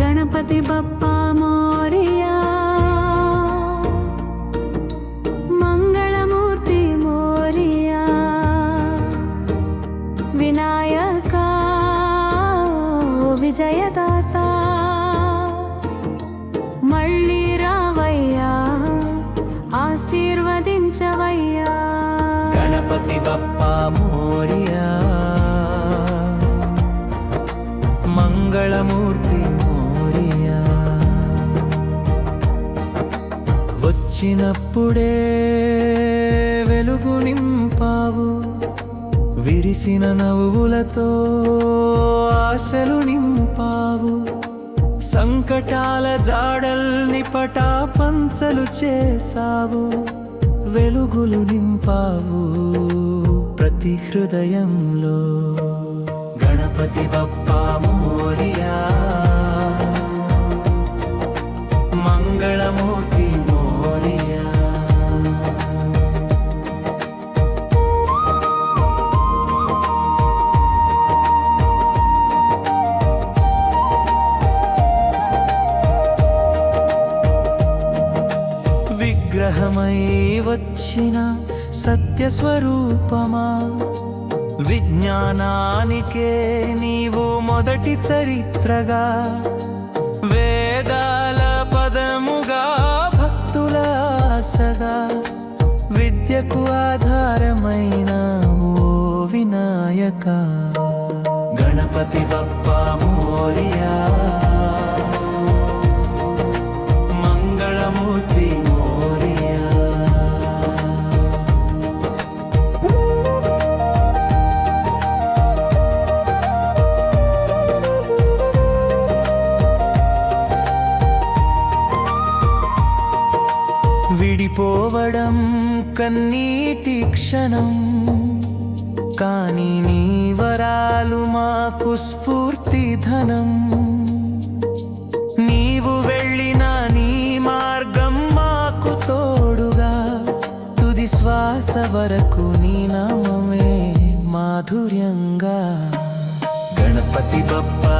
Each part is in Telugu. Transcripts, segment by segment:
గణపతి బప్పా మోరియా. మంగళమూర్తి మోరియా. వినాయక విజయదాత. మళ్ళీ రావయ్యా ఆశీర్వదించవయ్యా. గణపతి బప్పా వచ్చినప్పుడే వెలుగు నింపావు. విరిసిన నవ్వులతో ఆశలు నింపావు. సంకటాల జాడల్ని పటాపంచలు చేసావు వెలుగులు నింపావు ప్రతి హృదయంలో. విగ్రహమై వచ్చిన సత్యస్వరూపమా? విజ్ఞానానికే నీవు మొదటి చరిత్రగా? వేదాల పదముగా భక్తుల ఆశగా? విద్యకు ఆధారమైన ఓ వినాయక. గణపతి బప్పా మోరియా. విడిపోవడం కన్నీటి క్షణం. కానీ నీ వరాలు మాకు స్ఫూర్తి ధనం. నీవు వెళ్ళిన నీ మార్గం మాకు తోడుగా. తుది శ్వాస వరకు నీ నామమే మాధుర్యంగా. గణపతి బప్పా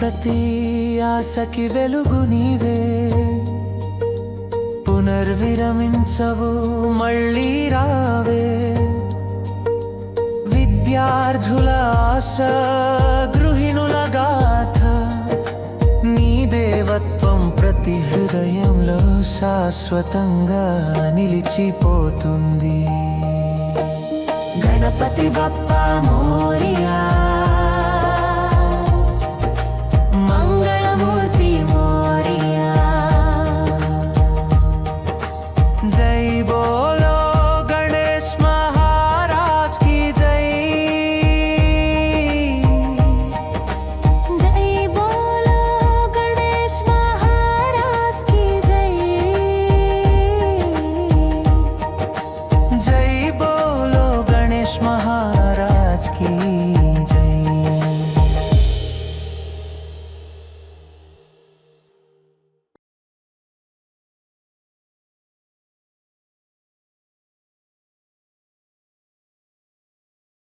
ప్రతి ఆశకి వెలుగు నీవే. పునర్విరమించవు మళ్ళీ రావే. విద్యార్థుల ఆశ గృహిణుల గాథ. నీ దేవత్వం ప్రతి హృదయంలో శాశ్వతంగా నిలిచిపోతుంది. గణపతి బప్ప మోరియా.